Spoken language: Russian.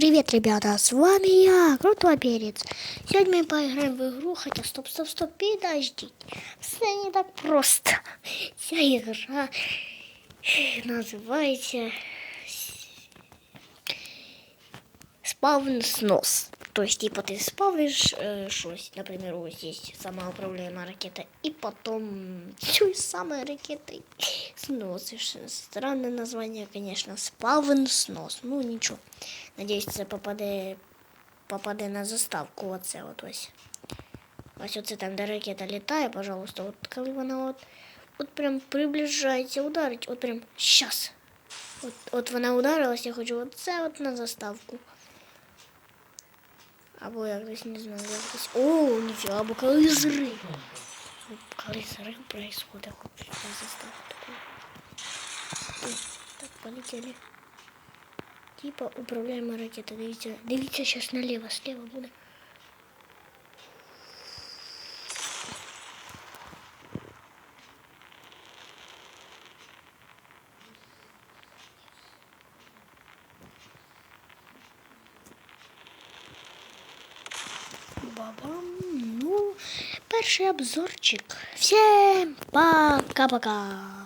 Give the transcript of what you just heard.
Привет, ребята, с вами я, Крутой Перец. Сегодня мы поиграем в игру, хотя стоп, стоп, стоп, подождите. Все не так просто. Вся игра называется спавн снос. То есть, типа, ты спавнишь э, щось, например, ось здесь самоуправляемая ракета, и потом всю самой ракетой сносишь. Странное название, конечно, спавн снос. Ну, ничего. Надіюсь, це попаде, попаде на заставку. Оце от ось. Ось оце там, де ракета літає, пожалуйста. От коли вона от, от прям приближається, ударить, от прям щас. От, от вона ударилась, я хочу оце от на заставку. Або якось, не знаю, якось. О, ніфіга, або коли зрив. Зрив происходит, Так, полетели. Типа управляемая ракета. Дивіться, дивіться сейчас налево, слева буде. Бабам. Ну, перший обзорчик. Всем пока-пока.